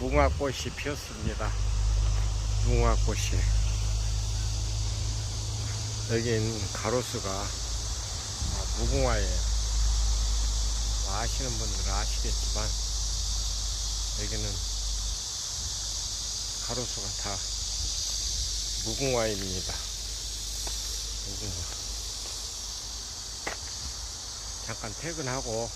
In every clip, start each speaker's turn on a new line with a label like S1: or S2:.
S1: 무궁화꽃이 피었습니다. 무궁화꽃이. 여긴 가로수가 아, 무궁화예요. 뭐 아시는 분들은 아시겠지만 여기는 가로수가 다 무궁화입니다. 무궁화. 잠깐 퇴근하고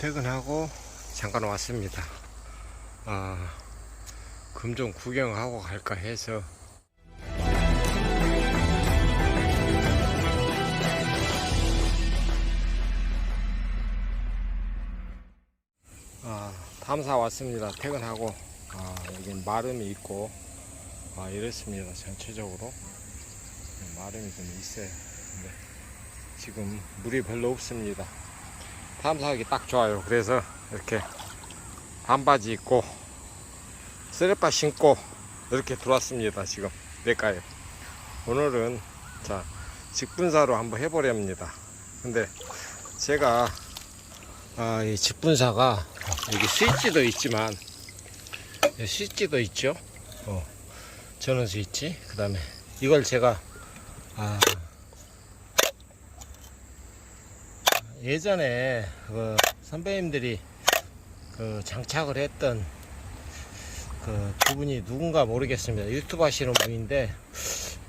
S1: 퇴근하고 잠깐 왔습니다. 아, 금 좀 구경하고 갈까 해서 아, 탐사 왔습니다. 퇴근하고 아, 여긴 마름이 있고 아, 이렇습니다. 전체적으로 마름이 좀 있어요. 근데 지금 물이 별로 없습니다. 탐사하기 딱 좋아요. 그래서 이렇게 반바지 입고 쓰레빠 신고 이렇게 들어왔습니다. 지금 내가요. 오늘은 자 직분사로 한번 해보렵니다. 근데 제가 아, 이 직분사가 여기 스위치도 있지만 여기 스위치도 있죠. 어, 전원 스위치. 그 다음에 이걸 제가 아, 예전에 그 선배님들이 그 장착을 했던 그두 분이 누군가 모르겠습니다. 유튜브 하시는 분인데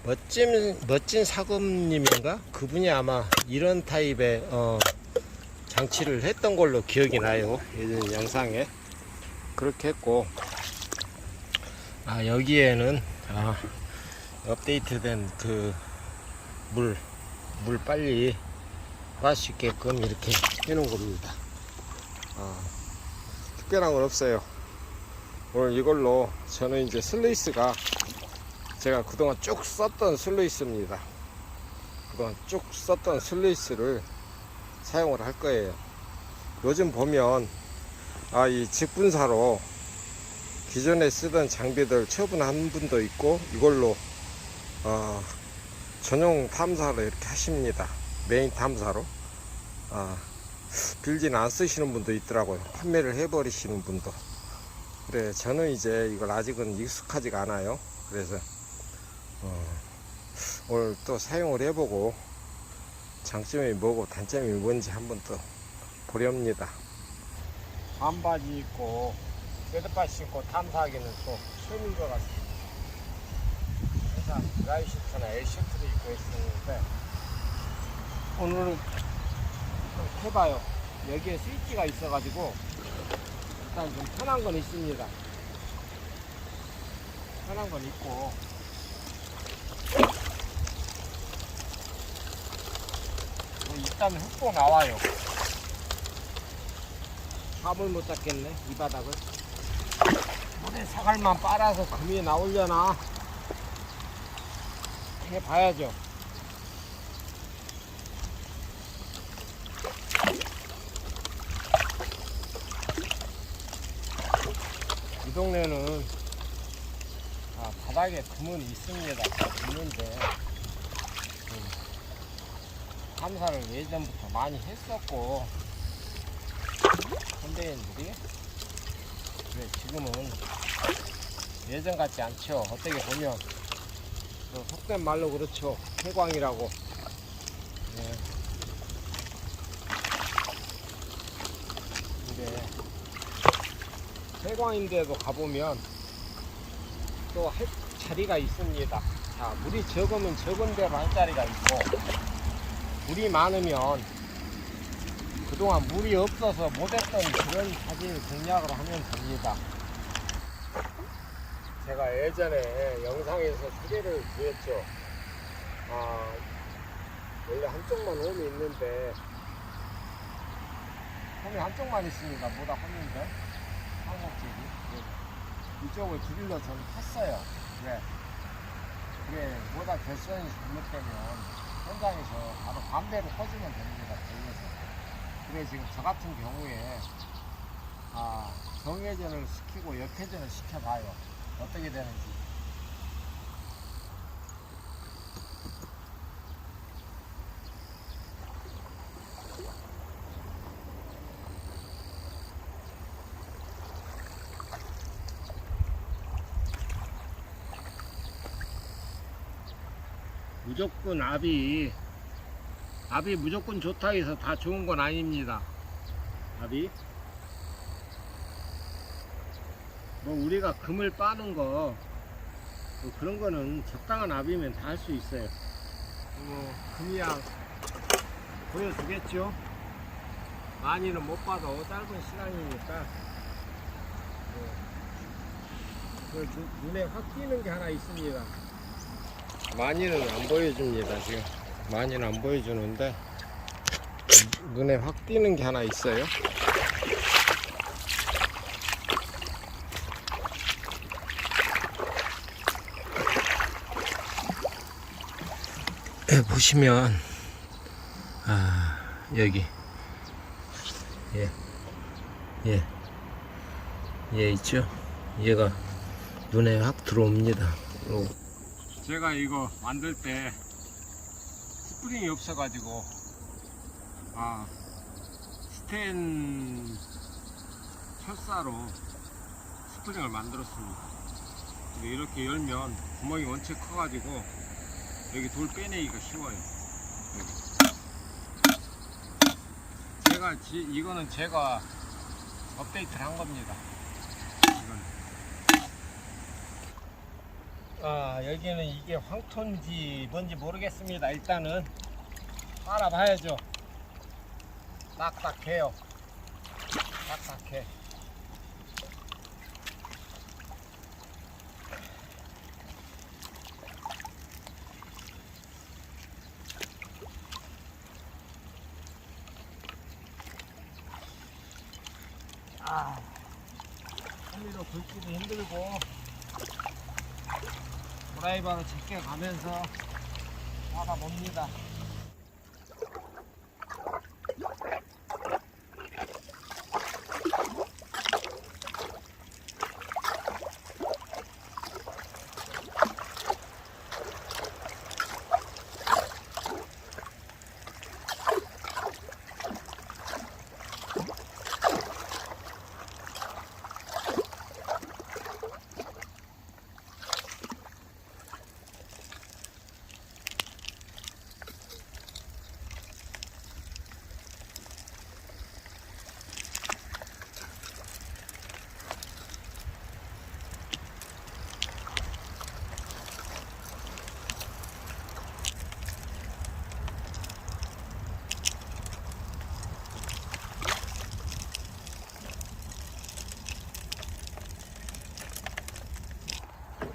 S1: 멋진 멋진 사금님인가 그분이 아마 이런 타입의 어, 장치를 했던 걸로 기억이 나요. 예전 영상에 그렇게 했고 아 여기에는 아, 업데이트된 그 물 물 빨리 빠질 수 있게끔 이렇게 해놓은 겁니다. 아, 특별한 건 없어요. 오늘 이걸로 저는 이제 슬레이스가 제가 그동안 쭉 썼던 슬레이스입니다. 그동안 쭉 썼던 슬레이스를 사용을 할 거예요. 요즘 보면 아, 이 직분사로 기존에 쓰던 장비들 처분한 분도 있고 이걸로 어, 전용 탐사로 이렇게 하십니다. 메인 탐사로 아, 빌진 안 쓰시는 분도 있더라고요. 판매를 해버리시는 분도. 그래 저는 이제 이걸 아직은 익숙하지가 않아요. 그래서 어, 오늘 또 사용을 해보고 장점이 뭐고 단점이 뭔지 한번 또 보렵니다. 반바지 입고 쇠드바지 신고 탐사하기는 또 처음인 것 같습니다. 항상 드라이 슈트나 L 슈트를 입고 있었는데 오늘은 좀 해봐요. 여기에 스위치가 있어가지고 일단 좀 편한 건 있습니다. 편한 건 있고 뭐 일단 흙도 나와요. 감을 못 잡겠네 이 바닥을. 물에 사갈만 빨아서 금이 나오려나 해봐야죠. 동네는 아, 바닥에 금은 있습니다. 있는데 음, 탐사를 예전부터 많이 했었고 선배님들이 그래 지금은 예전 같지 않죠. 어떻게 보면 뭐 속된 말로 그렇죠. 해광이라고. 네. 근데 해광인데도 가보면 또 할 자리가 있습니다. 자, 물이 적으면 적은 대로 할 자리가 있고, 물이 많으면 그동안 물이 없어서 못했던 그런 사진을 공략을 하면 됩니다. 제가 예전에 영상에서 소개를 드렸죠. 아, 원래 한쪽만 홈이 있는데, 홈이 한쪽만 있습니다. 뭐다 홈인데, 한국집이. 이쪽을 드릴러 저는 탔어요. 왜? 그게 뭐다 결선이 잘못되면 현장에서 바로 반대로 퍼지면 됩니다. 돌려서. 그래 지금 저 같은 경우에 아, 정회전을 시키고 역회전을 시켜봐요. 어떻게 되는지. 무조건 압이 압이 무조건 좋다 해서 다 좋은 건 아닙니다. 압이 뭐 우리가 금을 빠는 거 뭐 그런 거는 적당한 압이면 다 할 수 있어요. 뭐 금이야 보여주겠죠. 많이는 못 봐도 짧은 시간이니까 뭐, 그 주- 눈에 확 띄는 게 하나 있습니다. 많이는 안 보여줍니다 지금 많이는 안 보여주는데 눈에 확 띄는 게 하나 있어요. 예, 보시면 아 여기 예. 예. 얘 있죠? 얘가 눈에 확 들어옵니다. 요. 제가 이거 만들 때 스프링이 없어가지고 아 스텐 철사로 스프링을 만들었습니다. 이렇게 열면 구멍이 원체 커가지고 여기 돌 빼내기가 쉬워요. 제가 지- 이거는 제가 업데이트를 한 겁니다. 이거는. 아 여기는 이게 황토인지 뭔지 모르겠습니다. 일단은 알아봐야죠. 딱딱해요. 딱딱해. 아, 손으로 긁기도 힘들고 드라이버로 제껴 가면서 하다 봅니다.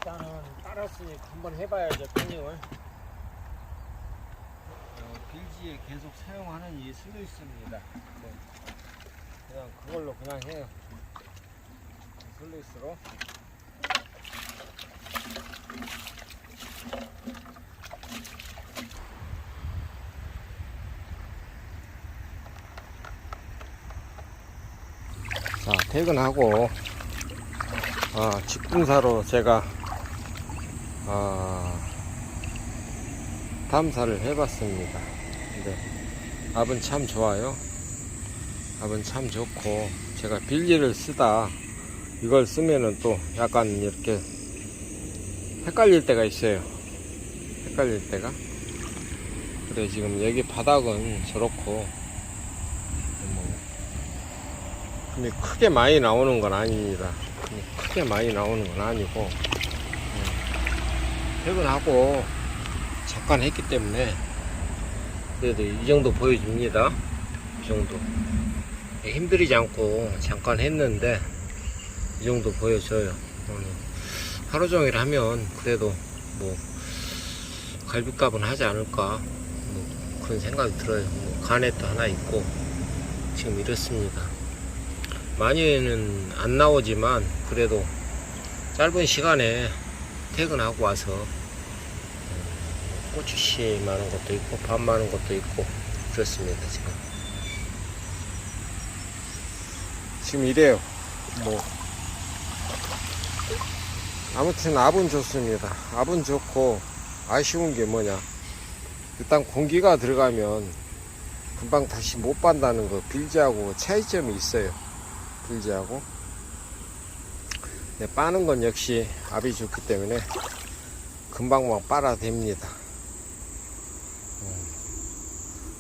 S1: 일단은 따랐으니까 한번 해봐야죠 패닝을. 어, 빌지에 계속 사용하는 이 슬루이스입니다. 네. 그냥 그걸로 그냥 해요. 슬루이스로. 자 퇴근하고 아, 직분사로 제가 아, 탐사를 해봤습니다. 근데 압은 참 좋아요. 압은 참 좋고 제가 빌리를 쓰다 이걸 쓰면은 또 약간 이렇게 헷갈릴 때가 있어요. 헷갈릴 때가. 그래 지금 여기 바닥은 저렇고 뭐 근데 크게 많이 나오는 건 아닙니다. 크게 많이 나오는 건 아니고 음, 퇴근하고 잠깐 했기 때문에 그래도 이 정도 보여줍니다. 이 정도 힘들이지 않고 잠깐 했는데 이 정도 보여줘요. 오늘 하루 종일 하면 그래도 뭐 갈비값은 하지 않을까 뭐 그런 생각이 들어요. 뭐 간에도 하나 있고 지금 이렇습니다. 많이는 안 나오지만 그래도 짧은 시간에 퇴근하고 와서 음, 고추씨 많은 것도 있고 밥 많은 것도 있고 그렇습니다 지금. 지금 이래요. 뭐. 아무튼 압은 좋습니다. 압은 좋고 아쉬운 게 뭐냐. 일단 공기가 들어가면 금방 다시 못 빤다는 거 빌지하고 차이점이 있어요. 빌지하고 네, 빠는 건 역시 압이 좋기 때문에 금방 막 빨아댑니다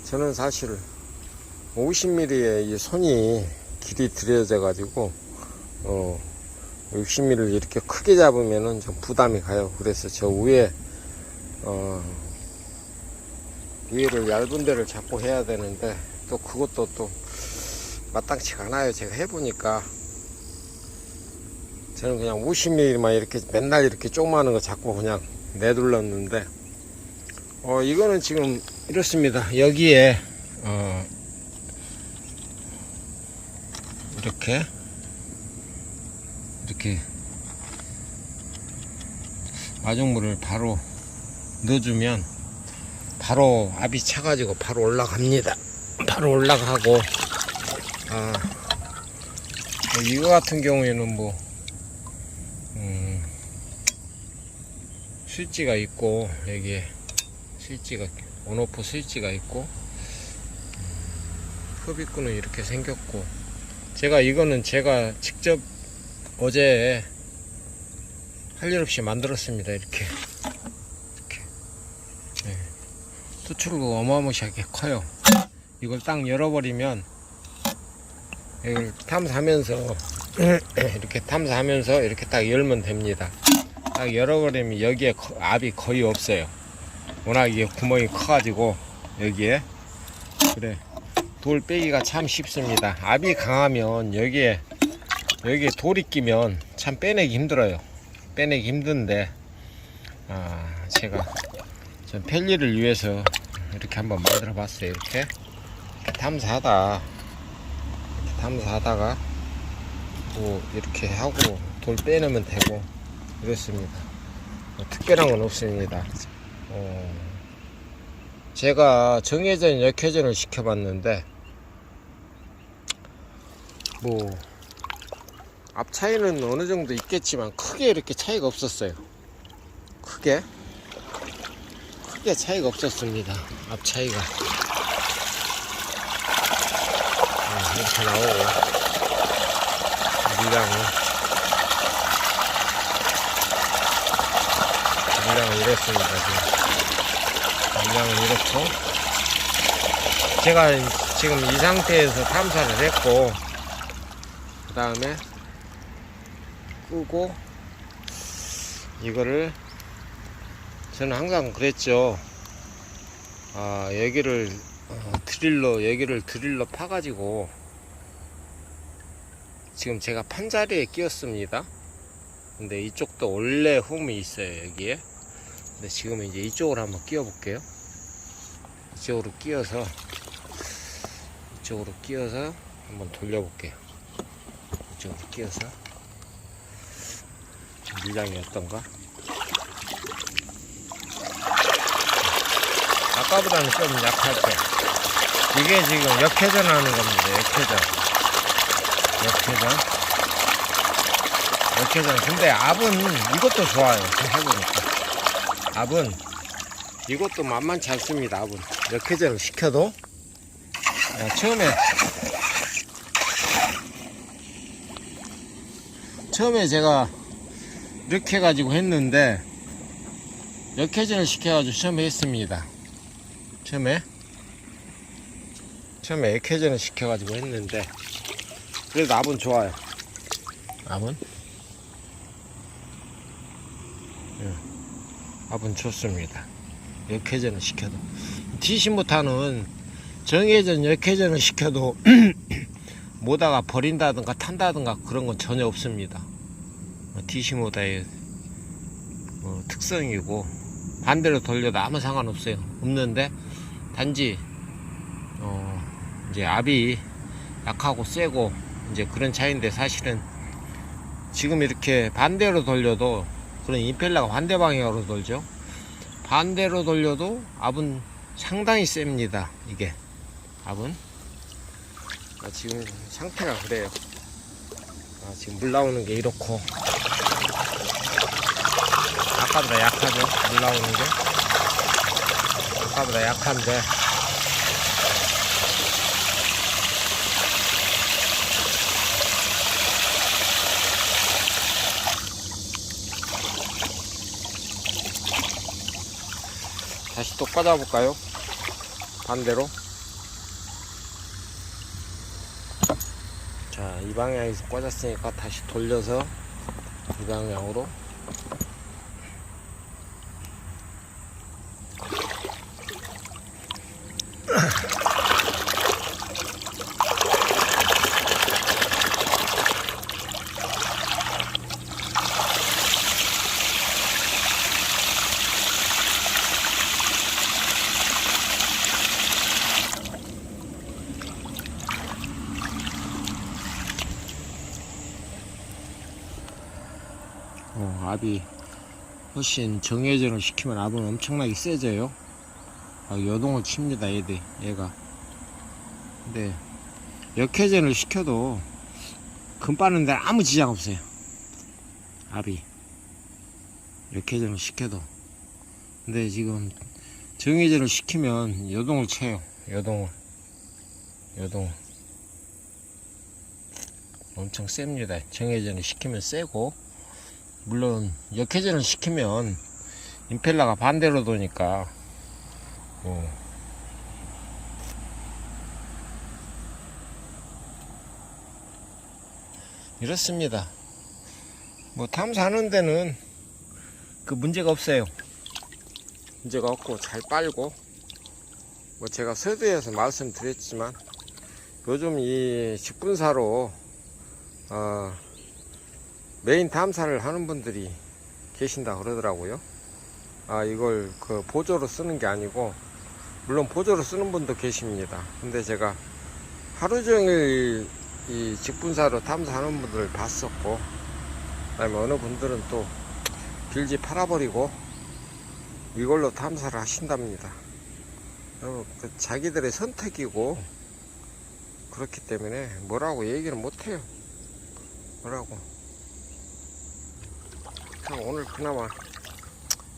S1: 저는 사실 50mm의 이 손이 길이 들여져 가지고 어 60mm를 이렇게 크게 잡으면은 좀 부담이 가요. 그래서 저 위에 어 위를 얇은 데를 잡고 해야 되는데 또 그것도 또 마땅치가 않아요. 제가 해보니까 저는 그냥 50mm만 이렇게 맨날 이렇게 조그마한 거 잡고 그냥 내둘렀는데 어 이거는 지금 이렇습니다. 여기에 어 이렇게 이렇게 마중물을 바로 넣어주면 바로 압이 차가지고 바로 올라갑니다. 바로 올라가고 아뭐 이거 같은 경우에는 뭐 스위치가 있고 여기에 스위치가 온오프 스위치가 있고 음, 흡입구는 이렇게 생겼고 제가 이거는 제가 직접 어제 할 일 없이 만들었습니다 이렇게. 이렇게. 네. 수출도 어마무시하게 커요. 이걸 딱 열어버리면 이걸 탐사하면서 이렇게 탐사하면서 이렇게 딱 열면 됩니다 딱 열어버리면 여기에 거- 압이 거의 없어요. 워낙 이게 구멍이 커가지고 여기에. 그래 돌 빼기가 참 쉽습니다. 압이 강하면 여기에 여기에 돌이 끼면 참 빼내기 힘들어요. 빼내기 힘든데 아 제가 전 편리를 위해서 이렇게 한번 만들어 봤어요 이렇게, 탐사하다. 이렇게 탐사하다가 뭐 이렇게 하고 돌 빼내면 되고 이렇습니다. 뭐 특별한 건 없습니다. 어, 제가 정회전 역회전을 시켜봤는데 뭐 앞 차이는 어느 정도 있겠지만 크게 이렇게 차이가 없었어요. 크게? 크게 차이가 없었습니다. 앞 차이가. 아, 이렇게 나오고 물량은 물량은 이렇습니다. 지금 물량은 이렇고 제가 지금 이 상태에서 탐사를 했고 그 다음에 끄고 이거를 저는 항상 그랬죠. 아 여기를 어, 드릴로 여기를 드릴로 파가지고 지금 제가 판자리에 끼웠습니다. 근데 이쪽도 원래 홈이 있어요 여기에. 근데 지금 이제 이쪽으로 한번 끼워 볼게요. 이쪽으로 끼워서 이쪽으로 끼워서 한번 돌려볼게요. 이쪽으로 끼워서. 물량이 어떤가? 아까보다는 좀 약하죠. 이게 지금 역회전 하는 겁니다. 역회전. 역회전. 역회전. 근데 압은 이것도 좋아요. 해보니까. 압은 이것도 만만치 않습니다. 압은. 역회전을 시켜도. 야, 처음에 처음에 제가 이렇게 해가지고 했는데 역회전을 시켜가지고 처음에 했습니다 처음에 처음에 역회전을 시켜가지고 했는데 그래도 압은 좋아요 압은 압은 좋습니다. 역회전을 시켜도. 디시모타는 정회전 역회전을 시켜도 모다가 버린다든가 탄다든가 그런 건 전혀 없습니다. 디시모다의 어, 특성이고 반대로 돌려도 아무 상관없어요. 없는데 단지 어, 이제 압이 약하고 세고 이제 그런 차이인데 사실은 지금 이렇게 반대로 돌려도 그런 임펠러가 반대 방향으로 돌죠. 반대로 돌려도 압은 상당히 셉니다. 이게 압은 아, 지금 상태가 그래요. 아, 지금 물 나오는 게 이렇고 아까보다 약하죠 물 나오는 게 아까보다 약한데 다시 또 꽂아 볼까요? 반대로 자 이 방향에서 꽂았으니까 다시 돌려서 이 방향으로 어, 압이 훨씬 정회전을 시키면 압은 엄청나게 세져요. 아, 여동을 칩니다, 얘들, 얘가. 근데 역회전을 시켜도 금 빠는 데 아무 지장 없어요. 압이. 역회전을 시켜도. 근데 지금 정회전을 시키면 여동을 쳐요. 여동을. 여동을. 엄청 셉니다. 정회전을 시키면 세고. 물론 역회전을 시키면 임펠러가 반대로 도니까 어. 이렇습니다. 뭐 탐사하는 데는 그 문제가 없어요. 문제가 없고 잘 빨고 뭐 제가 서두에서 말씀드렸지만 요즘 이 직분사로 어, 메인 탐사를 하는 분들이 계신다 그러더라고요. 아, 이걸 그 보조로 쓰는 게 아니고, 물론 보조로 쓰는 분도 계십니다. 근데 제가 하루 종일 이 직분사로 탐사하는 분들을 봤었고, 그 다음에 어느 분들은 또 빌지 팔아버리고, 이걸로 탐사를 하신답니다. 어, 그 자기들의 선택이고, 그렇기 때문에 뭐라고 얘기를 못해요. 뭐라고. 그냥 오늘 그나마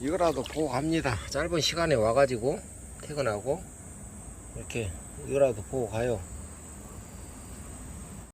S1: 이거라도 보고 갑니다. 짧은 시간에 와가지고 퇴근하고 이렇게 이거라도 보고 가요.